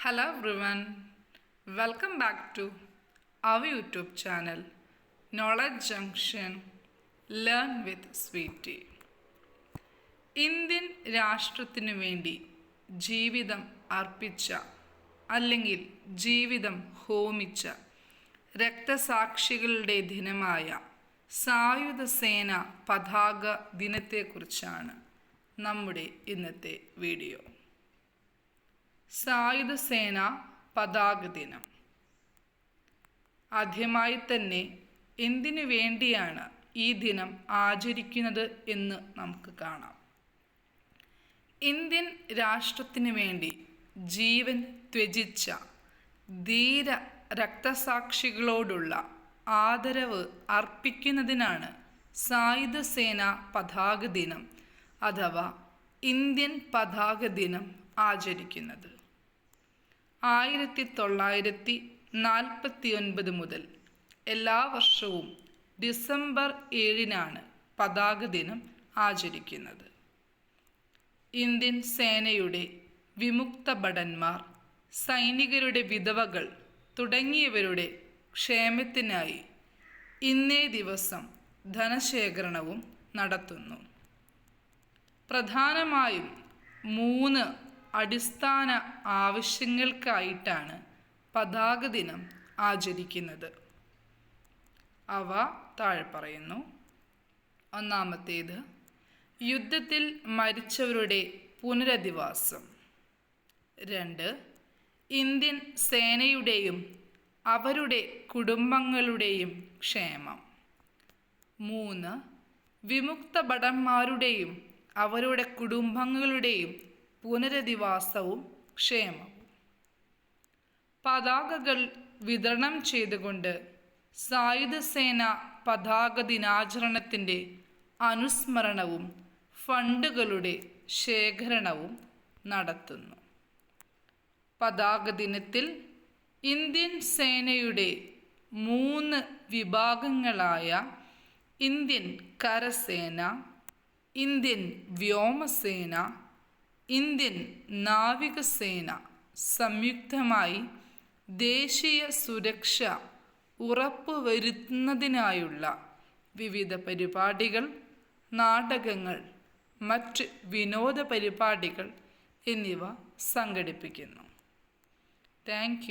Hello everyone, welcome back to our YouTube channel knowledge junction learn with Sweetie. Indian രാഷ്ട്രത്തിനു വേണ്ടി ജീവിതം അർപ്പിച്ച അല്ലെങ്കിൽ ജീവിതം ഹോമിച്ച രക്തസാക്ഷികളുടെ ദിനമായ സായുധ സേന പതാക ദിനത്തെക്കുറിച്ചാണ് നമ്മുടെ ഇന്നത്തെ വീഡിയോ സായുധ സേന പതാക ദിനം. ആദ്യമായി തന്നെ എന്തിനു വേണ്ടിയാണ് ഈ ദിനം ആചരിക്കുന്നത് എന്ന് നമുക്ക് കാണാം. ഇന്ത്യൻ രാഷ്ട്രത്തിന് വേണ്ടി ജീവൻ ത്യജിച്ച ധീര രക്തസാക്ഷികളോടുള്ള ആദരവ് അർപ്പിക്കുന്നതിനാണ് സായുധ സേന പതാക ദിനം അഥവാ ഇന്ത്യൻ പതാക ദിനം ആചരിക്കുന്നത്. ആയിരത്തി തൊള്ളായിരത്തി നാൽപ്പത്തി ഒൻപത് മുതൽ എല്ലാ വർഷവും ഡിസംബർ ഏഴിനാണ് പതാക ദിനം ആചരിക്കുന്നത്. ഇന്ത്യൻ സേനയുടെ വിമുക്ത ഭടന്മാർ സൈനികരുടെ വിധവകൾ തുടങ്ങിയവരുടെ ക്ഷേമത്തിനായി ഇന്നേ ദിവസം ധനശേഖരണവും നടത്തുന്നു. പ്രധാനമായും മൂന്ന് അടിസ്ഥാന ആവശ്യങ്ങൾക്കായിട്ടാണ് പതാക ദിനം ആചരിക്കുന്നത്. അവ താഴെ പറയുന്നു. ഒന്നാമത്തേത് യുദ്ധത്തിൽ മരിച്ചവരുടെ പുനരധിവാസം. രണ്ട് ഇന്ത്യൻ സേനയുടെയും അവരുടെ കുടുംബങ്ങളുടെയും ക്ഷേമം. മൂന്ന് വിമുക്ത ഭടന്മാരുടെയും അവരുടെ കുടുംബങ്ങളുടെയും പുനരധിവാസവും ക്ഷേമവും പതാകകൾ വിതരണം ചെയ്തുകൊണ്ട് സായുധസേന പതാക ദിനാചരണത്തിന്റെ അനുസ്മരണവും ഫണ്ടുകളുടെ ശേഖരണവും നടത്തുന്നു. പതാക ദിനത്തിൽ ഇന്ത്യൻ സേനയുടെ മൂന്ന് വിഭാഗങ്ങളായ ഇന്ത്യൻ കരസേന ഇന്ത്യൻ വ്യോമസേന ഇന്ത്യൻ നാവികസേന സംയുക്തമായി ദേശീയ സുരക്ഷ ഉറപ്പുവരുത്തുന്നതിനായുള്ള വിവിധ പരിപാടികൾ നാടകങ്ങൾ മറ്റ് വിനോദ പരിപാടികൾ എന്നിവ സംഘടിപ്പിക്കുന്നു. താങ്ക്